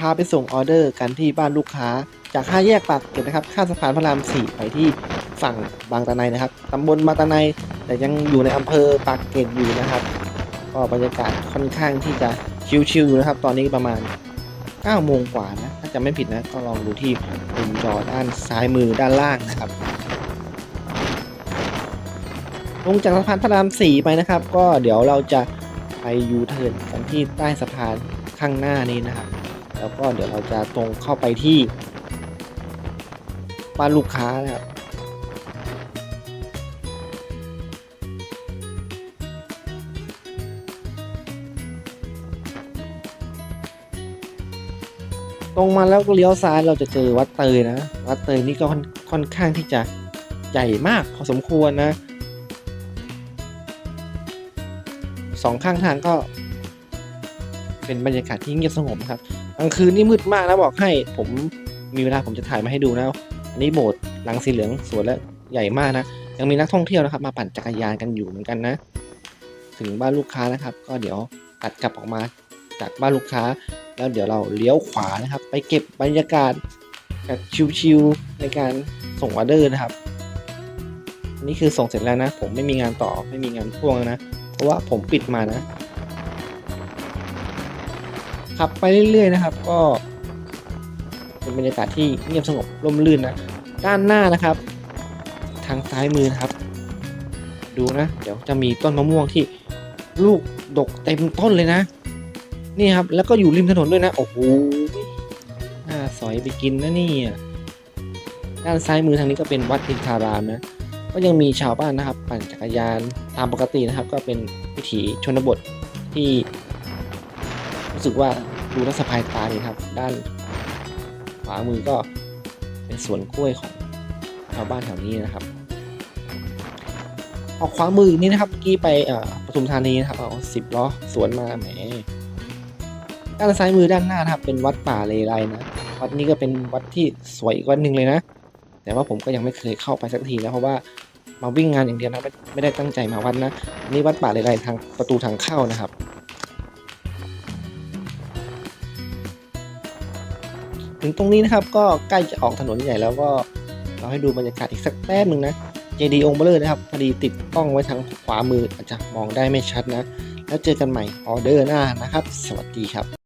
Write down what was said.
พาไปส่งออเดอร์กันที่บ้านลูกค้า จากห้าแยกปากเกร็ดนะครับข้ามสะพานพระรามสี่ไปที่ฝั่งบางตะไนนะครับตำบลบางตะไนแต่ยังอยู่ในอำเภอปากเกร็ดอยู่นะครับก็บรรยากาศค่อนข้างที่จะชิลๆอยู่นะครับ ตอนนี้ประมาณ9โมงกว่านะถ้าจำไม่ผิดนะก็ลองดูที่มุมจอด้านซ้ายมือด้านล่างนะครับลงจากสะพานพระรามสี่ไปนะครับ ก็เดี๋ยวเราจะไปยูเทิร์นกันที่ใต้สะพานข้างหน้านี้นะครับ แล้วก็เดี๋ยวเราจะตรงเข้าไปที่บ้านลูกค้านะครับตรงมาแล้วก็เลี้ยวซ้ายเราจะเจอวัดเตยนะ วัดเตยนี่ก็ค่อนอนข้างที่จะใหญ่มากพอสมควรนะสองข้างทางก็เป็นบรรยากาศที่เงียบสงบครับ กลางคืนนี่มืดมากนะบอกให้ผมมีเวลาผมจะถ่ายมาให้ดูนะ อันนี้โบสถ์หลังสีเหลืองสวยและใหญ่มากนะ ยังมีนักท่องเที่ยวนะครับ มาปั่นจักรยานกันอยู่เหมือนกันนะ ถึงบ้านลูกค้านะครับ ก็เดี๋ยวตัดกลับออกมาจากบ้านลูกค้า แล้วเดี๋ยวเราเลี้ยวขวานะครับ ไปเก็บบรรยากาศแบบชิลๆในการส่งออเดอร์นะครับอันนี่คือส่งเสร็จแล้วนะ ผมไม่มีงานต่อไม่มีงานพ่วงแล้วนะ เพราะว่าผมปิดมานะ ขับไปเรื่อยๆนะครับ ก็เป็นบรรยากาศที่เงียบสงบร่มรื่นนะด้านหน้านะครับ ทางซ้ายมือนะครับ ดูนะ เดี๋ยวจะมีต้นมะม่วงที่ลูกดกเต็มต้นเลยนะ นี่ครับ แล้วก็อยู่ริมถนนด้วยนะโอ้โหน่าสอยไปกินนะนี่ด้านซ้ายมือทางนี้ก็เป็นวัดอินทารามนะก็ยังมีชาวบ้านนะครับ ปั่นจักรยานตามปกตินะครับ ก็เป็นวิถีชนบทที่ รู้สึกว่าดูน่าสะพายตาดีครับ ด้านขวามือก็เป็นสวนกล้วยของชาวบ้านแถวนี้นะครับ ออกขวามืออีกนี่นะครับเมื่อกี้ไปปทุมธานีนะครับเอาสิบล้อสวนมาแหมด้านซ้ายมือด้านหน้านะครับ เป็นวัดป่าเลไลนะวัดนี้ก็เป็นวัดที่สวยอีกวัดหนึ่งเลยนะ แต่ว่าผมก็ยังไม่เคยเข้าไปสักทีนะเพราะว่ามาวิ่งงานอย่างเดียวนะไม่ได้ตั้งใจมาวัดนะนนี่วัดป่าเลไลทางประตูทางเข้านะครับ ถึงตรงนี้นะครับก็ใกล้จะออกถนนใหญ่แล้วก็เราให้ดูบรรยากาศอีกสักแป๊บหนึ่งนะเจดีองค์เบลเลอร์นะครับพอดีติดกล้องไว้ทางขวามืออาจจะมองได้ไม่ชัดนะ แล้วเจอกันใหม่ออเดอร์หน้านะครับ สวัสดีครับ